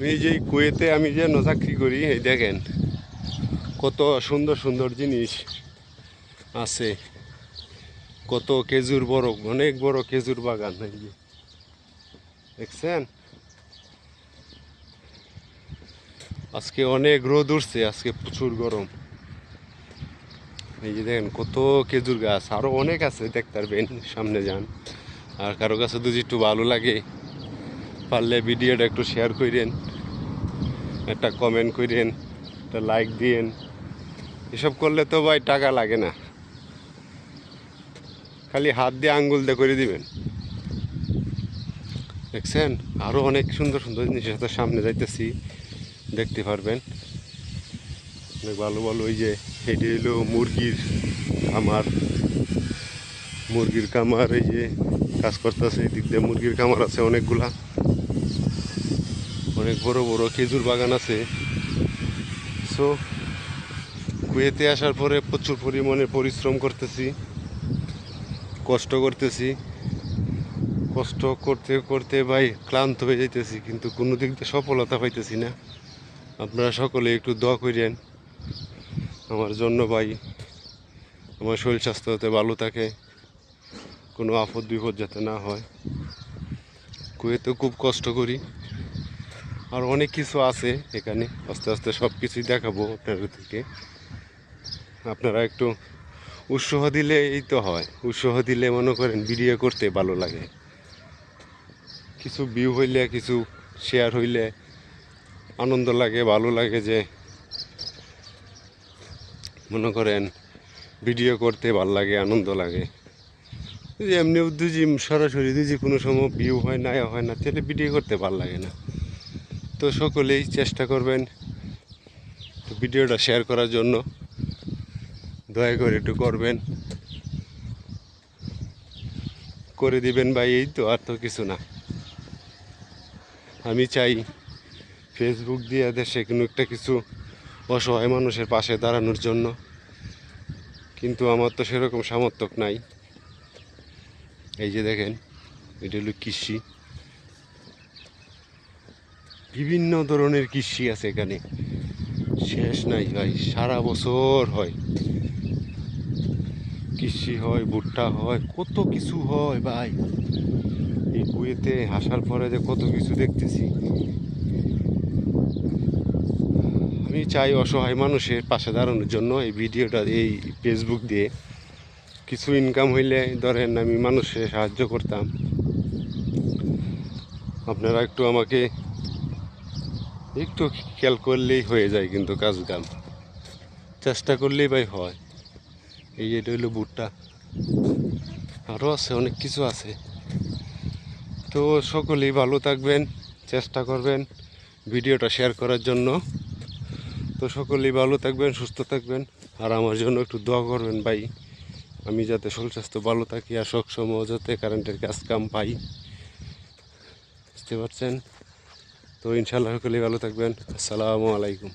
আমি যে কুয়েতে আমি যে চাকরি করি, এই দেখেন কত সুন্দর সুন্দর জিনিস আছে। কত খেজুর বড় অনেক বড় খেজুর বাগান এই যে। দেখছেন? আজকে অনেক রোদ উঠছে, আজকে প্রচুর গরম। এই যে দেখেন কত খেজুর গাছ, আরও অনেক আছে দেখতে পারবেন, সামনে যান। আর কারও কাছে যদি একটু ভালো লাগে, পারলে ভিডিওটা একটু শেয়ার করেন। একটা কমেন্ট করেন একটা লাইক দিয়েন। এসব করলে তো ভাই টাকা লাগে না। খালি হাত দিয়ে আঙ্গুল দিয়ে করে দিবেন। দেখছেন? আরও অনেক সুন্দর সুন্দর জিনিসের আছে, সামনে যাইতেছি, দেখতে পারবেন। অনেক ভালো ভালো ওই যে এটি হলো মুরগির খামার। মুরগির খামার, এই যে, কাজ করতেছে এই দিক দিয়ে মুরগির খামার আছে অনেকগুলা। অনেক বড় বড় খেজুর বাগান আছে। সো কুয়েতে আসার পরে প্রচুর পরিমাণে পরিশ্রম করতেছি, কষ্ট করতেছি। কষ্ট করতে করতে ভাই ক্লান্ত হয়ে যাইতেছি, কিন্তু কোনো দিক দিয়ে সফলতা পাইতেছি না। আপনারা সকলে একটু দোয়া করেন আমার জন্য ভাই, আমার শরীর স্বাস্থ্য যাতে ভালো থাকে, কোনো আপদ বিপদ যাতে না হয়। কুয়েতে খুব কষ্ট করি। আর অনেক কিছু আছে এখানে। আস্তে আস্তে সব কিছুই দেখাবো আপনাদেরকে। আপনারা একটু উৎসাহ দিলে এই তো হয়। উৎসাহ দিলে মনে করেন ভিডিও করতে ভালো লাগে। কিছু ভিউ হইলে, কিছু শেয়ার হইলে আনন্দ লাগে, ভালো লাগে যে মনে করেন ভিডিও করতে ভালো লাগে, আনন্দ লাগে। যদি এমনি যদি সরাসরি যদি কোনো সময় ভিউ হয় না হয় না, তাহলে ভিডিও করতে ভালো লাগে না। তো সকলেই চেষ্টা করবেন ভিডিওটা শেয়ার করার জন্য। দয়া করে একটু করবেন। করে দিবেন ভাই, এই তো আর তো কিছু না। আমি চাই ফেসবুক দিয়ে দেশে কোনো একটা কিছু অসহায় মানুষের পাশে দাঁড়ানোর জন্য। কিন্তু আমার তো সেরকম সামর্থ্য নাই। এই যে দেখেন, এটা হলো কৃষি। বিভিন্ন ধরনের কৃষি আছে এখানে। শেষ নাই ভাই, সারা বছর হয়। কৃষি হয়, ভুট্টা হয়, কত কিছু হয় ভাই। এই কুয়েতে আসার পরে যে কত কিছু দেখতেছি। আমি চাই অসহায় মানুষের পাশে দাঁড়ানোর জন্য এই ভিডিওটা এই ফেসবুক দিয়ে। কিছু ইনকাম হইলে ধরেন আমি মানুষের সাহায্য করতাম। আপনারা একটু আমাকে একটু খেয়াল করলেই হয়ে যায় কিন্তু কাজ কাম চেষ্টা করলেই ভাই হয়। এই এটা হইল বুটটা। আরও আছে, অনেক কিছু আছে। তো সকলেই ভালো থাকবেন, চেষ্টা করবেন ভিডিওটা শেয়ার করার জন্য। তো সকলেই ভালো থাকবেন, সুস্থ থাকবেন। আর আমার জন্য একটু দোয়া করবেন ভাই। আমি যাতে শরীর স্বাস্থ্য ভালো থাকি আর সবসময় যাতে কারেন্টের কাজ কাম পাই। বুঝতে পারছেন? তো ইনশাল্লাহ সকলেই ভালো থাকবেন। আসসালামু আলাইকুম।